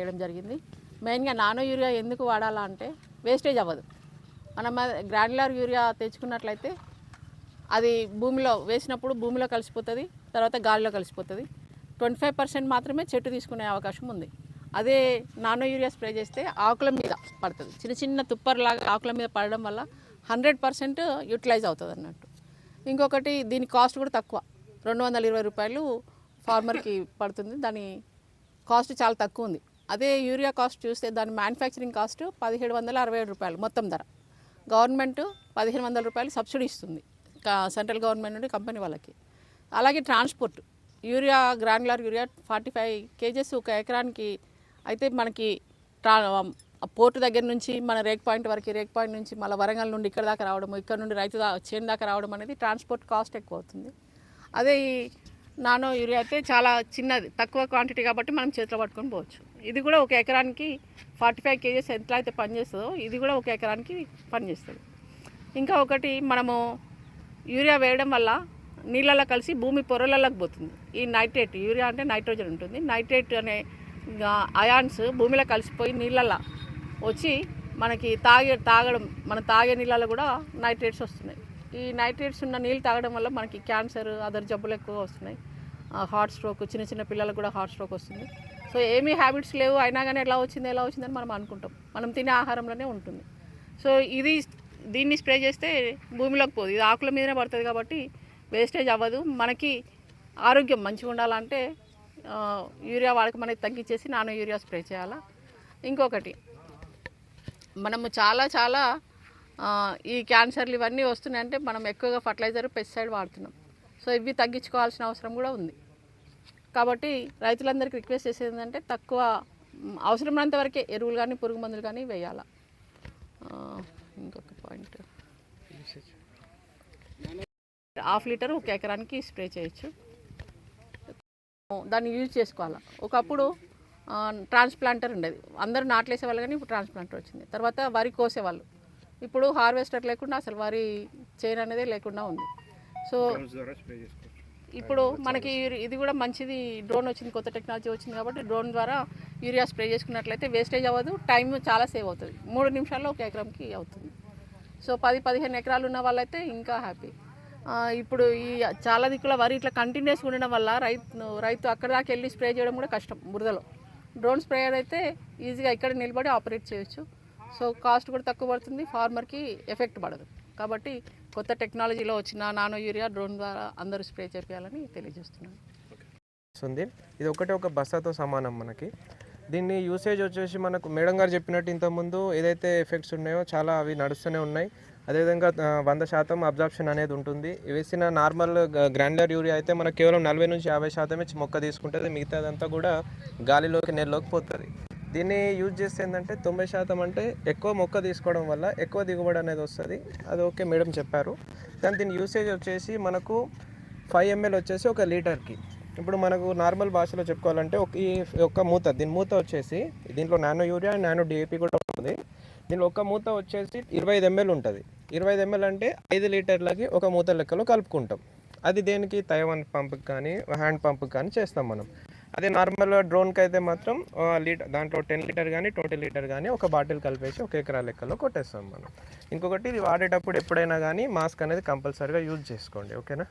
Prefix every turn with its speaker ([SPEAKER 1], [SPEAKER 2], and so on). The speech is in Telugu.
[SPEAKER 1] చేయడం జరిగింది. మెయిన్గా నానో యూరియా ఎందుకు వాడాలా అంటే వేస్టేజ్ అవ్వదు. మనం గ్రాన్యులర్ యూరియా తెచ్చుకున్నట్లయితే అది భూమిలో వేసినప్పుడు భూమిలో కలిసిపోతుంది తర్వాత గాలిలో కలిసిపోతుంది. ట్వంటీ ఫైవ్ పర్సెంట్ మాత్రమే చెట్టు తీసుకునే అవకాశం ఉంది. అదే నానో యూరియా స్ప్రే చేస్తే ఆకుల మీద పడుతుంది. చిన్న చిన్న తుప్పర్లాగా ఆకుల మీద పడడం వల్ల హండ్రెడ్ పర్సెంట్ యూటిలైజ్ అవుతుంది అన్నట్టు. ఇంకొకటి దీని కాస్ట్ కూడా తక్కువ. రెండు వందల ఇరవై రూపాయలు ఫార్మర్కి పడుతుంది. దాని కాస్ట్ చాలా తక్కువ ఉంది. అదే యూరియా కాస్ట్ చూస్తే దాని మ్యానుఫ్యాక్చరింగ్ కాస్ట్ పదిహేడు వందల అరవై ఏడు రూపాయలు మొత్తం ధర. గవర్నమెంట్ పదిహేను వందల రూపాయలు సబ్సిడీ ఇస్తుంది సెంట్రల్ గవర్నమెంట్ నుండి కంపెనీ వాళ్ళకి. అలాగే transport urea granular urea forty five kgs ఒక ఎకరానికి అయితే మనకి ట్రా పోర్టు దగ్గర నుంచి మన రేక్ పాయింట్ వరకు రేక్ పాయింట్ నుంచి మళ్ళీ వరంగల్ నుండి ఇక్కడ దాకా రావడం ఇక్కడ నుండి రైతు దా చేను దాకా రావడం అనేది ట్రాన్స్పోర్ట్ కాస్ట్ ఎక్కువ అవుతుంది. అదే ఈ నానో యూరియా అయితే చాలా చిన్నది తక్కువ క్వాంటిటీ కాబట్టి మనం చేతిలో పట్టుకొని పోవచ్చు. ఇది కూడా ఒక ఎకరానికి ఫార్టీ ఫైవ్ కేజెస్ ఎంత అయితే పనిచేస్తుందో ఇది కూడా ఒక ఎకరానికి పనిచేస్తుంది ఇంకా ఒకటి మనము యూరియా వేయడం వల్ల నీళ్ళలో కలిసి భూమి పొరలలోకి పోతుంది. ఈ నైట్రేట్ యూరియా అంటే నైట్రోజన్ ఉంటుంది. నైట్రేట్ అనే అయాన్స్ భూమిలో కలిసిపోయి నీళ్ళల్లో వచ్చి మనకి తాగే తాగడం మన తాగే నీళ్ళలో కూడా నైట్రేట్స్ వస్తున్నాయి. ఈ నైట్రేట్స్ ఉన్న నీళ్ళు తాగడం వల్ల మనకి క్యాన్సర్ అదర్ జబ్బులు ఎక్కువ వస్తున్నాయి. హార్ట్ స్ట్రోక్ చిన్న చిన్న పిల్లలకు కూడా హార్ట్ స్ట్రోక్ వస్తుంది. సో ఏమీ హ్యాబిట్స్ లేవు. అయినా కానీ ఎలా వచ్చింది ఎలా వచ్చిందని మనం అనుకుంటాం. మనం తినే ఆహారంలోనే ఉంటుంది. సో ఇది దీన్ని స్ప్రే చేస్తే భూమిలోకి పోదు. ఇది ఆకుల మీదనే పడుతుంది కాబట్టి వేస్టేజ్ అవ్వదు. మనకి ఆరోగ్యం మంచిగా ఉండాలంటే యూరియా వాడకం అనేది తగ్గించేసి నానో యూరియా స్ప్రే చేయాలా? ఇంకొకటి మనము చాలా చాలా ఈ క్యాన్సర్లు ఇవన్నీ వస్తున్నాయంటే మనం ఎక్కువగా ఫర్టిలైజర్ పెస్టిసైడ్ వాడుతున్నాం. సో ఇవి తగ్గించుకోవాల్సిన అవసరం కూడా ఉంది. కాబట్టి రైతులందరికీ రిక్వెస్ట్ చేసేది ఏంటంటే తక్కువ అవసరమైనంత వరకే ఎరువులు కానీ పురుగు మందులు కానీ వేయాల? ఇంకొక పాయింట్. హాఫ్ లీటర్ ఒక ఎకరానికి స్ప్రే చేయొచ్చు. దాన్ని యూజ్ చేసుకోవాలి? ఒకప్పుడు ట్రాన్స్ప్లాంటర్ ఉండేది. అందరూ నాట్లేసేవాళ్ళు కానీ ఇప్పుడు ట్రాన్స్ప్లాంటర్ వచ్చింది. తర్వాత వరి కోసేవాళ్ళు. ఇప్పుడు హార్వెస్టర్ లేకుండా అసలు వరి చైన్ అనేది లేకుండా ఉంది. సో ఇప్పుడు మనకి ఇది కూడా మంచిది డ్రోన్ వచ్చింది కొత్త టెక్నాలజీ వచ్చింది కాబట్టి డ్రోన్ ద్వారా యూరియా స్ప్రే చేసుకున్నట్లయితే వేస్టేజ్ అవ్వదు టైం చాలా సేవ్ అవుతుంది. మూడు నిమిషాల్లో ఒక ఎకరంకి అవుతుంది. సో పది పదిహేను ఎకరాలు ఉన్న వాళ్ళైతే ఇంకా హ్యాపీ. ఇప్పుడు ఈ చాలా దిక్కుల వరి ఇట్లా కంటిన్యూస్ ఉండడం వల్ల రైతు రైతు అక్కడ దాకా వెళ్ళి స్ప్రే చేయడం కూడా కష్టం బురదలో. డ్రోన్ స్ప్రేయర్ అయితే ఈజీగా ఇక్కడ నిలబడి ఆపరేట్ చేయొచ్చు. సో కాస్ట్ కూడా తక్కువ పడుతుంది ఫార్మర్కి ఎఫెక్ట్ పడదు. కాబట్టి కొత్త టెక్నాలజీలో వచ్చిన నానో యూరియా డ్రోన్ ద్వారా అందరూ స్ప్రే చేయాలని తెలియజేస్తున్నాను.
[SPEAKER 2] ఉంది ఇది ఒకటే ఒక బస్తాతో సమానం మనకి. దీన్ని యూసేజ్ వచ్చేసి మనకు మేడం గారు చెప్పినట్టు ఇంతకుముందు ఏదైతే ఎఫెక్ట్స్ ఉన్నాయో చాలా అవి నడుస్తూనే ఉన్నాయి. అదేవిధంగా వంద శాతం అబ్జార్ప్షన్ అనేది ఉంటుంది. వేసిన నార్మల్ గ్రాండ్లర్ యూరియా అయితే మనకు కేవలం నలభై నుంచి యాభై శాతమే మొక్క తీసుకుంటుంది. మిగతాదంతా కూడా గాలిలోకి నెలలోకి పోతుంది. దీన్ని యూజ్ చేస్తే ఏంటంటే తొంభై శాతం అంటే ఎక్కువ మొక్క తీసుకోవడం వల్ల ఎక్కువ దిగుబడి అనేది వస్తుంది. అది ఓకే మేడం చెప్పారు. కానీ దీని యూసేజ్ వచ్చేసి మనకు ఫైవ్ ఎంఎల్ వచ్చేసి ఒక లీటర్కి. ఇప్పుడు మనకు నార్మల్ భాషలో చెప్పుకోవాలంటే ఒక ఈ ఒక్క మూత దీని మూత వచ్చేసి దీంట్లో నానో యూరియా నానో డిఏపి కూడా ఉంటుంది. దీనిలో ఒక మూత వచ్చేసి ఇరవై ఐదు ఎంఎల్ ఉంటుంది. ఇరవై ఐదు ఎంఎల్ అంటే ఐదు లీటర్లకి ఒక మూత లెక్కలో కలుపుకుంటాం. అది దేనికి? తైవాన్ పంప్కి కానీ హ్యాండ్ పంప్కి కానీ చేస్తాం మనం. అదే నార్మల్ డ్రోన్కి అయితే మాత్రం లీటర్ దాంట్లో టెన్ లీటర్ కానీ ట్వంటీ లీటర్ కానీ ఒక బాటిల్ కలిపేసి ఒక ఎకరా లెక్కలో కొట్టేస్తాం మనం. ఇంకొకటి ఇది వాడేటప్పుడు ఎప్పుడైనా కానీ మాస్క్ అనేది కంపల్సరీగా యూజ్ చేసుకోండి ఓకేనా?